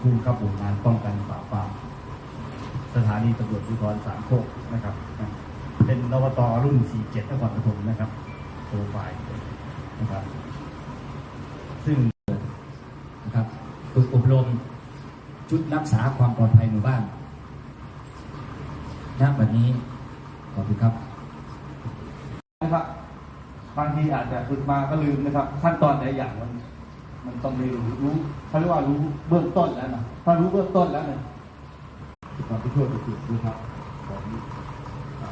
ผู้ขับหมู่งานป้องกันปราบปรามสถานีตำรวจภูธรสามโคกนะครับ เป็นนวตรุ่น 47นครปฐมนะครับโปรไฟล์นะครับ ซึ่งนะครับฝึกอบรมชุดรักษาความปลอดภัยหมู่บ้านณวันนี้ขอบคุณครับนะครับบางทีอาจจะฝึกมาก็ลืมนะครับ ขั้นตอนหลายอย่างมัน มันต้องเรีรู้รู้เขาเรียกว่ารู้เบื้องต้นแล้วนะถ้ารู้เบื้องต้นแล้วเนี่ยความที่ช่วยฝึกนะครับของอา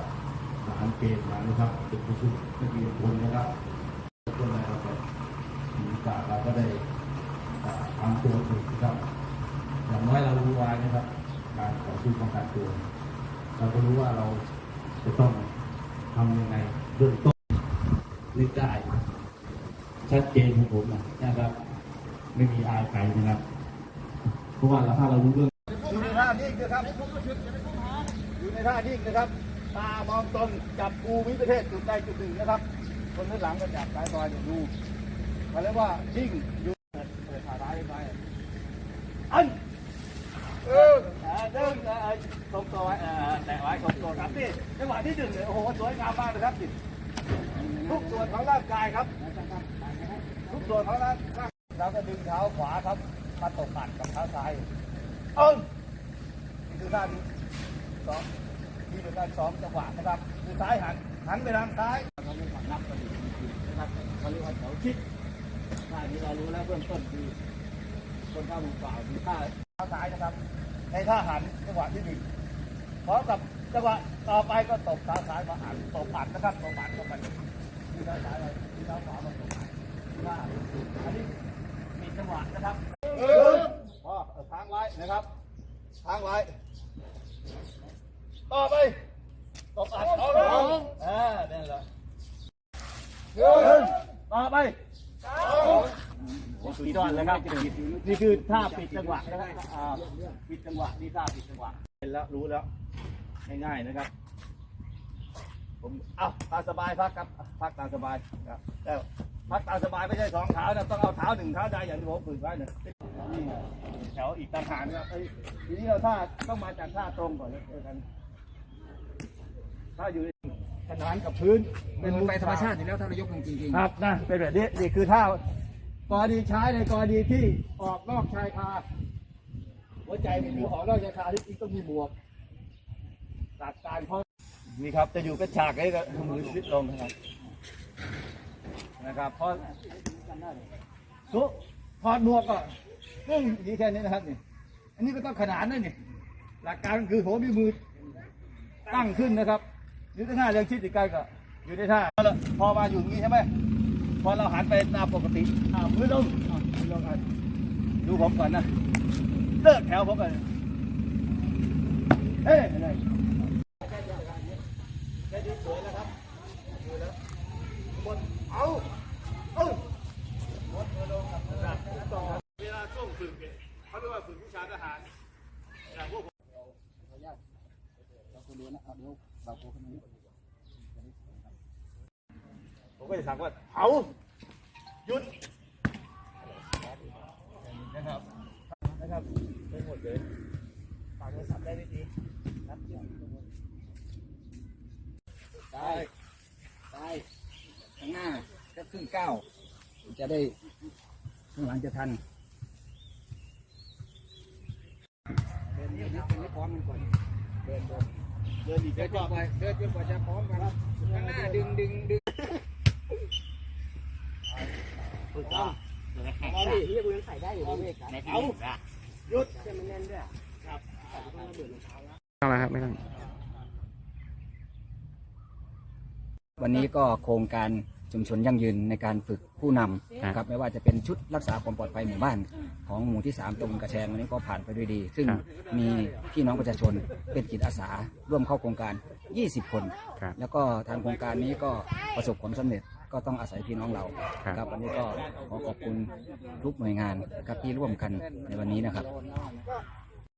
ทหารเกณฑ์มานะครับฝึกฝึกนักเรียนคนนะครับเพื่อนเราก็มีโอกาสเราก็ได้อ่าทำตัวถูกนะครับอย่างน้อยเรารู้ไว้นะครับ การต่อสู้ป้องกันตัวเราก็รู้ว่าเราจะต้องทำยังไงเบื้องต้นนึกได้ชัดเจนของผมนะนะครับ ไม่มีอายใครนะครับเพราะว่าถ้าเรารู้เรื่องอยู่ในท่านิ่งนะครับอยู่ในท่านิ่งนะครับ ตามองตรงจับภูมิประเทศจุดใดจุดหนึ่งนะครับ คนข้างหลังก็จับสายซอยอยู่ดูเขาเรียกว่านิ่งอยู่เปิดขาร้ายไปอันเอออ่าเดินเอ่อทรงตัวไว้แตะไว้ทรงตัวครับนี่จังหวะที่หนึ่งเนี่ยโอ้โหสวยงามมากนะครับทุกส่วนของร่างกายครับทุกส่วนของร่างกาย เราก็ดึงเท้าขวาครับมาตกปัดกับเท้าซ้ายเอิ้งนี่คือท่าที่สองนี่เป็นการซ้อมจังหวะนะครับคือซ้ายหันหันไปทางซ้ายเราเรียกว่านับกระดิ่งนะครับเขาเรียกว่าแถวชิดท่านี้เรารู้แล้วเบื้องต้นคือคนเข้ามือเปล่าคือท่าเท้าซ้ายนะครับ ในท่าหันจังหวะที่หนึ่งพร้อมกับจังหวะต่อไปก็ตบเท้าซ้ายมาหันตบปัดนะครับตบปัดตบปัดที่เท้าซ้ายเราที่เท้าขวามาตบปัดว่าอันนี้มีจังหวะ นะครับพอเอาค้างไว้นะครับ ทางไว้ต่อไปตบอัดเอาลงอ่านั่นแหละหนึ่งต่อไปสุดยอดเลยครับนี่คือท่าปิดจังหวะนะครับปิดจังหวะนี่ท่าปิดจังหวะเห็นแล้วรู้แล้วง่ายๆนะครับ ผมเอ้าตาสบายพักครับพักตาสบายครับแล้ว พักตามสบายไม่ใช่สองเท้านะต้องเอาเท้าหนึ่งเท้าใดอย่างที่ผมฝึกไว้เนี่ยนี่แถวอีกต่างหากนะครับเอ้ยทีนี้เราท่าต้องมาจากท่าตรงก่อนนะเออกันถ้าอยู่ขนานกับพื้นเป็นไปธรรมชาติอยู่แล้วท่านนายกจริงครับนะเป็นแบบนี้นี่คือท่ากรณีใช้ในกรณีที่ออกนอกชายคาหัวใจไม่มีออกนอกชายคาที่จริงต้องมีหมวกหลักการเพราะนี่ครับจะอยู่เป็นฉากเลยก็มือซิดลงนะครับ นะครับพราะสุถอดหมวกก็นี่ดีแค่นี้นะครับนี่อันนี้ก็ต้องขนานนะนี่หลักการคือผมมีมือตั้งขึ้นนะครับหรือถ้าหน้าเรียงชิดอีกไกลก็อยู่ในท่าพอมาอยู่อย่างนี้ใช่ไหมพอเราหันไปตามปกติอ่าพื้นลงอ่าพื้นลงอะดูผมก่อนนะเลิกแถวผมก่อนเฮ้ยอะไรแค่นี้สวยแล้วครับดูแล้วบนเอาเอาหมดมือลงครับต่อเวลาช่วงฝึกเนี่ยเขาเรียกว่าฝึกวิชา ทหารอย่างพวกผมผมก็จะสั่งว่าเผาหยุดนะครับนะครับไม่หมดเลยฝากโทรศัพท์ได้ไม่ดีครับได้ได้ข้างหน้าแค่ครึ่งก้าจะได้ข้างหลังจะทัน เดินนี้นะเป็นให้พร้อมกันก่อนเดินเดินเดินอีกเดิแค่นจรอนบกว่าเดินจนกว่าจะพร้อมกันข้างหน้าดึงดึงดึงฝึกเอเอาดิเฮียกูยังใส่ได้อยู่เลยเมฆเอาหยุดเส้นมันแน่นด้วยวันนี้ก็โครงการ ชุมชนยั่งยืนในการฝึกผู้นำนะครับไม่ว่าจะเป็นชุดรักษาความปลอดภัยหมู่บ้าน ของหมู่ที่ 3ตรงกระแชงวันนี้ก็ผ่านไปด้วยดี ซึ่งมีพี่น้องประชาชนเป็นจิตอาสา ร่วมเข้าโครงการ 20 คน แล้วก็ทางโครงการนี้ก็ประสบความสำเร็จก็ต้องอาศัยพี่น้องเราครับวันนี้ก็ขอขอบคุณทุกหน่วยงานนะครับที่ร่วมกันในวันนี้นะครับ